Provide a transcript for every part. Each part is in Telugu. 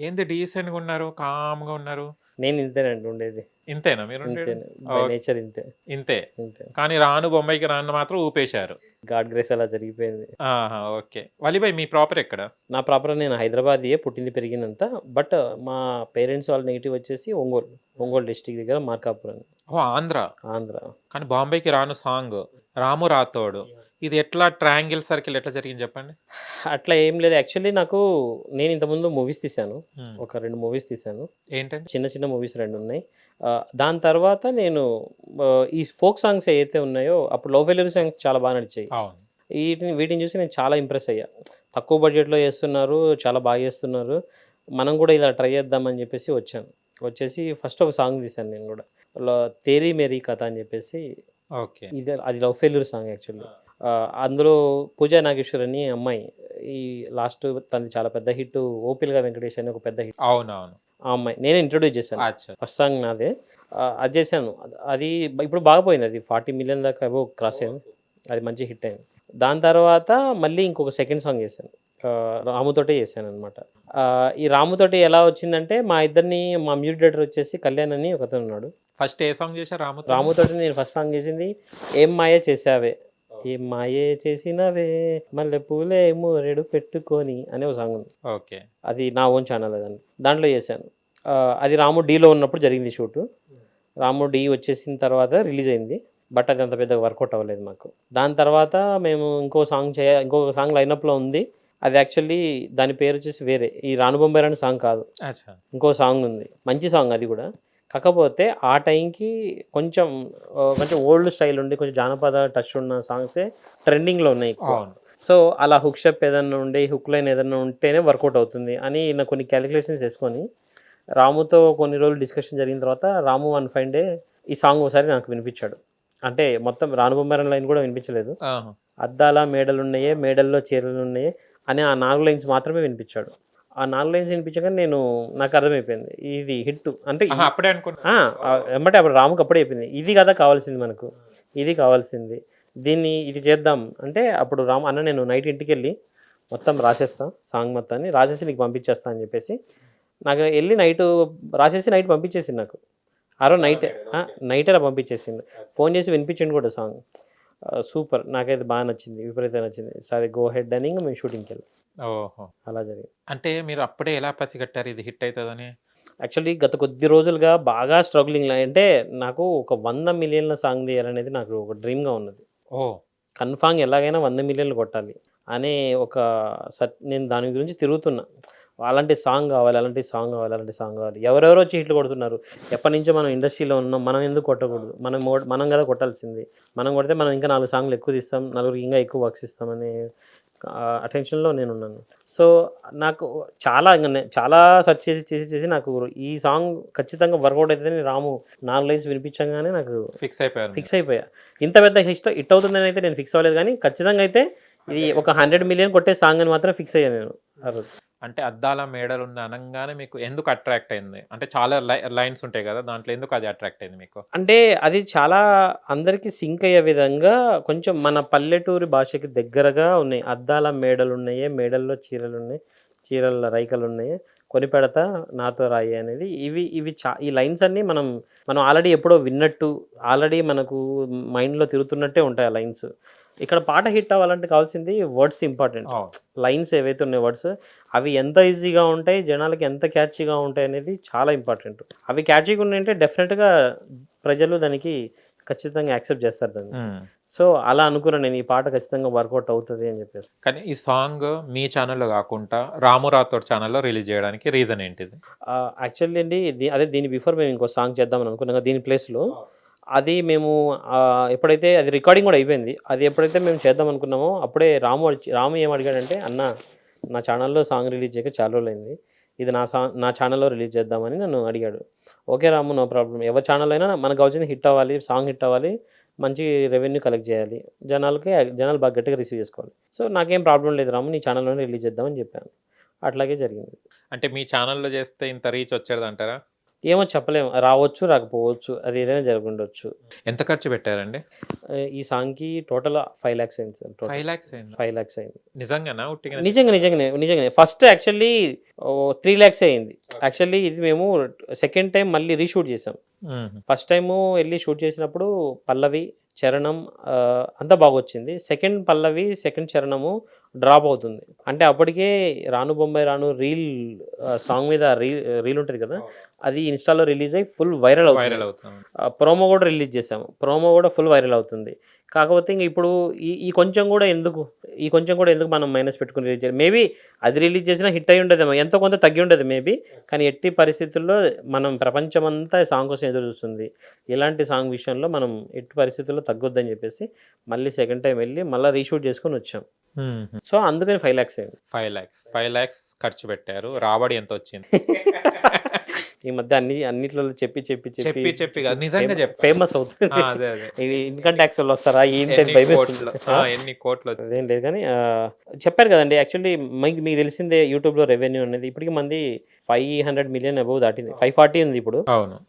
ఏంది డీసెంట్‌గా ఉన్నారు. కామ్‌గా ఉన్నారు. నేను ఇంతేనండి ఉండేది. ఇంతేనా మీరు ఉండేది? ఓకే. నేచర్ ఇంతే. ఇంతే. ఇంతే. కానీ రాను బొంబాయికి రాను మాత్రం ఊపేశారు. గాడ్ గ్రేస్ అలా జరిగిపోయింది. ఆహా! ఓకే. వలీభాయ్ మీ ప్రాపర్ ఎక్కడ? నా ప్రాపర్ నేను హైదరాబాదీయే పుట్టింది పెరిగిందంతా. బట్ మా పేరెంట్స్ వాళ్ళ నేటివ్ వచ్చేసి ఒంగోలు. ఒంగోలు డిస్ట్రిక్ట్ దగ్గర మార్కాపురం. ఓహ్! ఆంధ్ర. ఆంధ్ర. కానీ బాంబేకి రాను సాంగ్. రాము రాతోడు. ఇది ఎట్లా ట్రయాంగిల్ సర్కిల్ ఎట్లా జరిగింది చెప్పండి? అట్లా ఏం లేదు. యాక్చువల్లీ నాకు నేను ఇంతకుముందు మూవీస్ తీశాను. ఒక 2 మూవీస్ తీశాను. ఏంటండి? చిన్న చిన్న మూవీస్ 2 ఉన్నాయి. దాని తర్వాత నేను ఈ ఫోక్ సాంగ్స్ ఏవైతే ఉన్నాయో అప్పుడు లవ్ ఫెయిల్యూర్ సాంగ్స్ చాలా బాగా నడిచాయి. వీటిని వీటిని చూసి నేను చాలా ఇంప్రెస్ అయ్యా. తక్కువ బడ్జెట్‌లో చేస్తున్నారు. చాలా బాగా చేస్తున్నారు. మనం కూడా ఇలా ట్రై చేద్దామని చెప్పేసి వచ్చాను. వచ్చేసి ఫస్ట్ ఒక సాంగ్ తీశాను నేను కూడా. 'తేరీ మేరీ కథ' అని చెప్పేసి ఓకే. ఇది అది లవ్ ఫెయిల్యూర్ సాంగ్ యాక్చువల్లీ. అందులో పూజా నాగేశ్వర్ అని అమ్మాయి ఈ లాస్ట్ తనది చాలా పెద్ద హిట్ 'ఓపిల్‌గా వెంకటేష్' అని ఒక పెద్ద హిట్. అవునవును. ఆ అమ్మాయి నేనే ఇంట్రొడ్యూస్ చేశాను. ఫస్ట్ సాంగ్ నాదే. అది చేశాను. అది ఇప్పుడు బాగా పోయింది అది 40 మిలియన్ దాకా అబోవ్ క్రాస్ అయింది. అది మంచి హిట్ అయింది. దాని తర్వాత మళ్ళీ ఇంకొక సెకండ్ సాంగ్ చేశాను. రాముతోటే చేశాననమాట. ఆహ్, ఈ రాముతోటి ఎలా వచ్చిందంటే మా ఇద్దరిని మా మ్యూజిక్ డైరెక్టర్ వచ్చేసి కళ్యాణ్ అని ఒకతను ఉన్నాడు. ఫస్ట్ ఏ సాంగ్ చేశారు రాముతో? రాముతోటి నేను ఫస్ట్ సాంగ్ చేసింది 'ఏం మాయ చేసావే' ఏం మాయే చేసినవే మల్లెపూలే మూరెడు పెట్టుకొని అనే ఒక సాంగ్ ఉంది. ఓకే. అది నా ఓన్ ఛానల్ అదండి. దాంట్లో చేశాను. అది రాము డీలో ఉన్నప్పుడు జరిగింది షూటు. రాము డీ వచ్చేసిన తర్వాత రిలీజ్ అయింది. బట్ అది అంత పెద్దగా వర్కౌట్ అవ్వలేదు మాకు. దాని తర్వాత మేము ఇంకో సాంగ్ చేయ ఇంకొక సాంగ్ లైనప్‌లో ఉంది. అది యాక్చువల్లీ దాని పేరు వచ్చేసి వేరే. ఈ 'రాను బొంబాయి రాను' సాంగ్ కాదు. ఇంకో సాంగ్ ఉంది. మంచి సాంగ్ అది కూడా. కాకపోతే ఆ టైంకి కొంచెం కొంచెం ఓల్డ్ స్టైల్ ఉండి కొంచెం జానపద టచ్ ఉన్న సాంగ్సే ట్రెండింగ్‌లో ఉన్నాయి. సో, అలా హుక్ స్టెప్ ఏదన్నా ఉండి, హుక్ లైన్ ఏదన్నా ఉంటేనే వర్కౌట్ అవుతుంది అని నా కొన్ని క్యాలిక్యులేషన్స్ చేసుకొని రాముతో కొన్ని రోజులు డిస్కషన్ జరిగిన తర్వాత రాము వన్ ఫైన్ డే ఈ సాంగ్ ఒకసారి నాకు వినిపించాడు. అంటే మొత్తం 'రాను బొంబాయి రాను' లైన్ కూడా వినిపించలేదు. అద్దాల మేడలున్నయే మేడల్లో చీరలున్నయే అనే ఆ 4 లైన్స్ మాత్రమే వినిపించాడు. ఆ 4 లైన్స్ వినిపించగానే నేను నాకు అర్థమైపోయింది. ఇది హిట్ అంటే! అప్పుడే అనుకున్నా. ఆ! ఆహ్, ఎమ్మటే అప్పుడు రాముకి అప్పుడే చెప్పింది. ఇది కదా కావాల్సింది మనకు. ఇది కావాల్సింది. దీన్ని ఇది చేద్దాం అంటే అప్పుడు రాము అన్న నేను నైట్ ఇంటికెళ్ళి మొత్తం రాసేస్తా సాంగ్ మొత్తాన్ని. రాసేసి నీకు పంపించేస్తా అని చెప్పేసి నాకు ఎళ్ళి నైటు రాసేసి నైట్ పంపించేసిండు నాకు. ఆ రోజు నైటే! నైటే నాకు పంపించేసిండు. ఫోన్ చేసి వినిపించిండు కూడా సాంగ్. సూపర్ నాకైతే బాగా నచ్చింది. విపరీతంగా నచ్చింది. సరే గో హెడ్ అని ఇంక మేము షూటింగ్‌కెళ్ళాం. ఓహో! అలా జరిగింది. అంటే మీరు అప్పుడే ఎలా పసిగట్టారు ఇది హిట్ అయితదని? యాక్చువల్లీ గత కొద్ది రోజులుగా బాగా స్ట్రగులింగ్‌లో అంటే నాకు ఒక 100 మిలియన్ల సాంగ్ తీయాలనేది నాకు ఒక డ్రీమ్‌గా ఉన్నది. ఓహ్! కన్ఫామ్‌గా ఎలాగైనా 100 మిలియన్లు కొట్టాలి అనే ఒక సట్ నేను దాని గురించి తిరుగుతున్నా. అలాంటి సాంగ్ కావాలి, అలాంటి సాంగ్ కావాలి, అలాంటి సాంగ్ కావాలి. ఎవరెవరో వచ్చి హిట్లు కొడుతున్నారు. ఎప్పటినుంచో మనం ఇండస్ట్రీలో ఉన్నాం. మనం ఎందుకు కొట్టకూడదు? మనం ఓ మనం కదా కొట్టాల్సింది. మనం కొడితే మనం ఇంకా 4 సాంగ్‌లు ఎక్కువ తీస్తాం. నలుగురికి ఇంకా ఎక్కువ వర్క్స్ ఇస్తామనే అటెన్షన్‌లో నేనున్నాను. సో, నాకు చాలా ఇంక చాలా సెర్చ్ చేసి, చేసి, చేసి నాకు ఈ సాంగ్ ఖచ్చితంగా వర్కౌట్ అయితదని రాము 4 లైన్స్ వినిపించంగానే నాకు ఫిక్స్ అయిపోయారు. ఫిక్స్ అయిపోయా. ఇంత పెద్ద హిస్ట్ హిట్ అవుతుందని అయితే నేను ఫిక్స్ అవ్వలేదు కానీ ఖచ్చితంగా అయితే ఇది ఒక 100 మిలియన్ కొట్టే సాంగ్ అని మాత్రం ఫిక్స్ అయ్యాను నేను ఆ రోజు. అంటే అద్దాల మేడలున్న అనగానే మీకు ఎందుకు అట్రాక్ట్ అయింది? అంటే చాలా లై లైన్స్ ఉంటాయి కదా! దాంట్లో ఎందుకు అది అట్రాక్ట్ అయింది మీకు? అంటే అది చాలా అందరికీ సింక్ అయ్యే విధంగా కొంచెం మన పల్లెటూరి భాషకి దగ్గరగా ఉన్నాయి. అద్దాల మేడలున్నయే మేడల్లో చీరలు ఉన్నాయి చీరల రైకలున్నయే కొనిపెడతా నాతో రాయి అనేది ఇవి ఇవి చా ఈ లైన్స్ అన్నీ మనం మనం ఆల్రెడీ ఎప్పుడో విన్నట్టు ఆల్రెడీ మనకు మైండ్‌లో తిరుగుతున్నట్టే ఉంటాయి ఆ లైన్స్. ఇక్కడ పాట హిట్ అవ్వాలంటే కావాల్సింది వర్డ్స్ ఇంపార్టెంట్. లైన్స్ ఏవైతే ఉన్నాయో వర్డ్స్ అవి ఎంత ఈజీగా ఉంటాయి, జనాలకి ఎంత క్యాచీగా ఉంటాయి అనేది చాలా ఇంపార్టెంట్. అవి క్యాచీగా ఉన్నాయంటే డెఫినెట్‌గా ప్రజలు దానికి ఖచ్చితంగా యాక్సెప్ట్ చేస్తారు దాన్ని. సో, అలా అనుకున్నా నేను ఈ పాట ఖచ్చితంగా వర్కౌట్ అవుతది అని చెప్పేసి. కానీ ఈ సాంగ్ మీ ఛానెల్‌లో కాకుండా రాము రాథోడ్ ఛానెల్‌లో రిలీజ్ చేయడానికి రీజన్ ఏంటిది? యాక్చువల్లీ అండి అదే దీని బిఫోర్ మేము ఇంకో సాంగ్ చేద్దామని అనుకున్నాం! దీని ప్లేస్‌లో అది మేము ఎప్పుడైతే అది రికార్డింగ్ కూడా అయిపోయింది. అది ఎప్పుడైతే మేము చేద్దాం అనుకున్నామో అప్పుడే రాము రాము ఏం అడిగాడంటే అన్న నా ఛానల్లో సాంగ్ రిలీజ్ చేయక చాలా రోజులైంది. ఇది నా సా నా ఛానల్లో రిలీజ్ చేద్దామని నన్ను అడిగాడు. Okay Ramu no problem. ఎవరి ఛానల్ అయినా మనకు వచ్చింది హిట్ అవ్వాలి, సాంగ్ హిట్ అవ్వాలి, మంచి రెవెన్యూ కలెక్ట్ చేయాలి. జనాలకి జనాలు బాగా గట్టిగా రిసీవ్ చేసుకోవాలి. సో, నాకేం ప్రాబ్లమ్ లేదు రాము నీ ఛానల్లోనే రిలీజ్ చేద్దామని చెప్పాను. అట్లాగే జరిగింది. అంటే మీ ఛానల్లో చేస్తే ఇంత రీచ్ వచ్చేది అంటారా ఏమో చెప్పలేము. రావచ్చు రాకపోవచ్చు అది ఏదైనా జరుగుండొచ్చు. ఎంత ఖర్చు పెట్టారండి? ఈ సాంగ్కి టోటల్ ఫైవ్ ల్యాక్స్ అయింది సార్ టోటల్. ఫైవ్ ల్యాక్స్ అయింది? ఫైవ్ ల్యాక్స్ అయింది. నిజంగానా? ఉట్టిగా నిజంగా నిజంగానే నిజంగానే. ఫస్ట్ యాక్చువల్లీ త్రీ ల్యాక్స్ అయింది. యాక్చువల్లీ ఇది మేము సెకండ్ టైం మళ్ళీ రీషూట్ చేసాం. ఫస్ట్ టైము వెళ్ళి షూట్ చేసినప్పుడు పల్లవి చరణం అంతా బాగొచ్చింది. సెకండ్ పల్లవి సెకండ్ చరణము డ్రాప్ అవుతుంది. అంటే అప్పటికే రాను బొంబాయి రాను రీల్ సాంగ్ మీద రీల్ రీల్ ఉంటుంది కదా అది ఇన్స్టాలో రిలీజ్ అయ్యి ఫుల్ వైరల్ అవుతుంది. వైరల్ అవుతుంది. ప్రోమో కూడా రిలీజ్ చేసాము ప్రోమో కూడా ఫుల్ వైరల్ అవుతుంది. కాకపోతే ఇంక ఇప్పుడు ఈ ఈ కొంచెం కూడా ఎందుకు ఈ కొంచెం కూడా ఎందుకు మనం మైనస్ పెట్టుకుని రిలీజ్ చేయాలి? మేబీ అది రిలీజ్ చేసినా హిట్ అయి ఉండదేమో ఎంతో కొంత తగ్గి ఉండదు మేబీ కానీ ఎట్టి పరిస్థితుల్లో మనం ప్రపంచమంతా సాంగ్ కోసం ఎదురు చూస్తుంది. ఇలాంటి సాంగ్ విషయంలో మనం ఎట్టి పరిస్థితుల్లో తగ్గొద్దని చెప్పేసి మళ్ళీ సెకండ్ టైం వెళ్ళి మళ్ళీ రీషూట్ చేసుకొని వచ్చాం. సో అందుకని ఫైవ్ ల్యాక్స్ అయింది ఫైవ్ ల్యాక్స్ ఫైవ్ ల్యాక్స్ ఖర్చు పెట్టారు. రాబడి ఎంత వచ్చింది? ఈ మధ్య అన్ని అన్నిట్లో చెప్పి చెప్పి చెప్పి చెప్పి నిజంగా చెప్పు. ఫేమస్ అవుతుంది. ఇన్కమ్ ట్యాక్స్ వాళ్ళు వస్తారా? ఏంటి ఎన్ని కోట్లు వేస్తుంది. ఆ, ఎన్ని కోట్లు వచ్చి- అదేం లేదు కానీ చెప్పారు కదండి. యాక్చువల్లీ మీకు మీకు తెలిసిందే యూట్యూబ్లో రెవెన్యూ అనేది. ఇప్పటికి మంది ఫైవ్ హండ్రెడ్ మిలియన్ అబౌవ్ దాటింది. ఫైవ్ ఫార్టీ ఉంది ఇప్పుడు. అవును.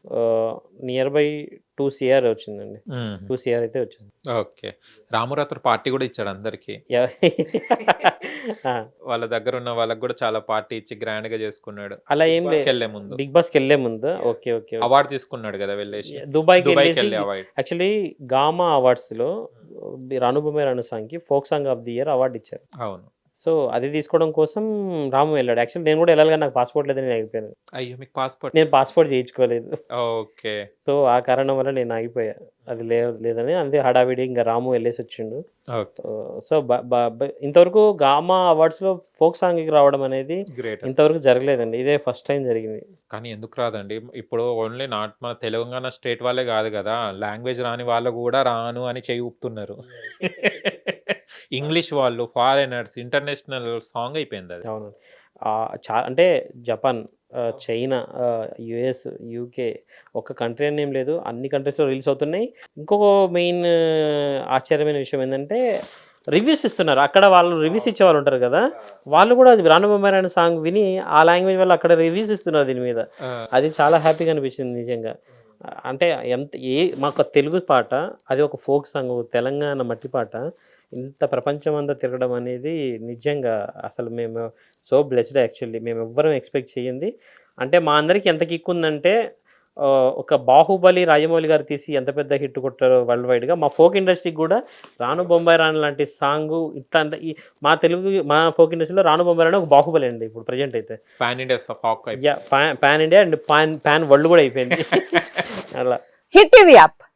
నియర్ బై టూ సిఆర్ వచ్చిందండి. టూ సిఆర్ అయితే వచ్చింది. ఓకే. రామురాత్రి పార్టీ కూడా ఇచ్చాడు అందరికి. వాళ్ళ దగ్గర ఉన్న వాళ్ళకి కూడా చాలా పార్టీ ఇచ్చి గ్రాండ్గా చేసుకున్నాడు. అలా ఏం లేదు వెళ్ళే ముందు. బిగ్ బాస్కి వెళ్ళే ముందు. ఓకే ఓకే అవార్డు తీసుకున్నాడు కదా వెళ్ళేసి. అవార్డు యాక్చువల్లీ గామా అవార్డ్స్లో రానుభూమి రాను సాంగ్కి folk song of the year award ఇచ్చారు. అవును. సో అది తీసుకోవడం కోసం రాము వెళ్ళాడు. యాక్చువల్లీ నేను కూడా వెళ్ళాలి కానీ నాకు పాస్పోర్ట్ లేదని నేను ఆగిపోయాను. అయ్యో మీకు పాస్పోర్ట్ నేను పాస్పోర్ట్ చేయించుకోలేదు. ఓకే. సో ఆ కారణం వల్ల నేను ఆగిపోయా. అది లే లేదని అంతే హడావిడి ఇంకా రాము వెళ్ళేసి వచ్చిండు. సో ఇంతవరకు గామా అవార్డ్స్లో ఫోక్ సాంగ్కి రావడం అనేది ఇంతవరకు జరగలేదండి. ఇదే ఫస్ట్ టైం జరిగింది. కానీ ఎందుకు రాదండి? ఇప్పుడు ఓన్లీ నాట్ మన తెలంగాణ స్టేట్ వాళ్ళే కాదు కదా. లాంగ్వేజ్ రాని వాళ్ళు కూడా రాను అని చేయి ఊపుతున్నారు. ఇంగ్లీష్ వాళ్ళు ఫారినర్స్ ఇంటర్నేషనల్ సాంగ్ అయిపోయింది అది. అవును. చా అంటే జపాన్ చైనా యుఎస్ యూకే ఒక కంట్రీ అని ఏం లేదు. అన్ని కంట్రీస్లో రిలీజ్ అవుతున్నాయి. ఇంకొక మెయిన్ ఆశ్చర్యమైన విషయం ఏంటంటే రివ్యూస్ ఇస్తున్నారు. అక్కడ వాళ్ళు రివ్యూస్ ఇచ్చే వాళ్ళు ఉంటారు కదా. వాళ్ళు కూడా అది రానుబొమ్మారాయణ సాంగ్ విని ఆ లాంగ్వేజ్ వాళ్ళు అక్కడ రివ్యూస్ ఇస్తున్నారు దీని మీద. అది చాలా హ్యాపీగా అనిపించింది నిజంగా. అంటే ఎంత ఏ మాకు తెలుగు పాట అది ఒక ఫోక్ సాంగ్ తెలంగాణ మట్టి పాట. ఇంత ప్రపంచం అంతా తిరగడం అనేది నిజంగా అసలు మేము సో బ్లెస్డ్ యాక్చువల్లీ మేము ఎవ్వరం ఎక్స్పెక్ట్ చేయండి అంటే మా అందరికి ఎంత కిక్ ఉందంటే ఒక బాహుబలి రాజమౌళి గారు తీసి ఎంత పెద్ద హిట్ కొట్టారో వరల్డ్ వైడ్గా మా ఫోక్ ఇండస్ట్రీకి కూడా రాను బొంబాయి రాను లాంటి సాంగ్ ఇట్లా ఈ మా తెలుగు మా ఫోక్ ఇండస్ట్రీలో రాను బొంబాయి రాను ఒక బాహుబలి అండి ఇప్పుడు ప్రజెంట్ అయితే. Pan India pan pan India and pan pan world కూడా అయిపోయింది. అలా. Hit TV app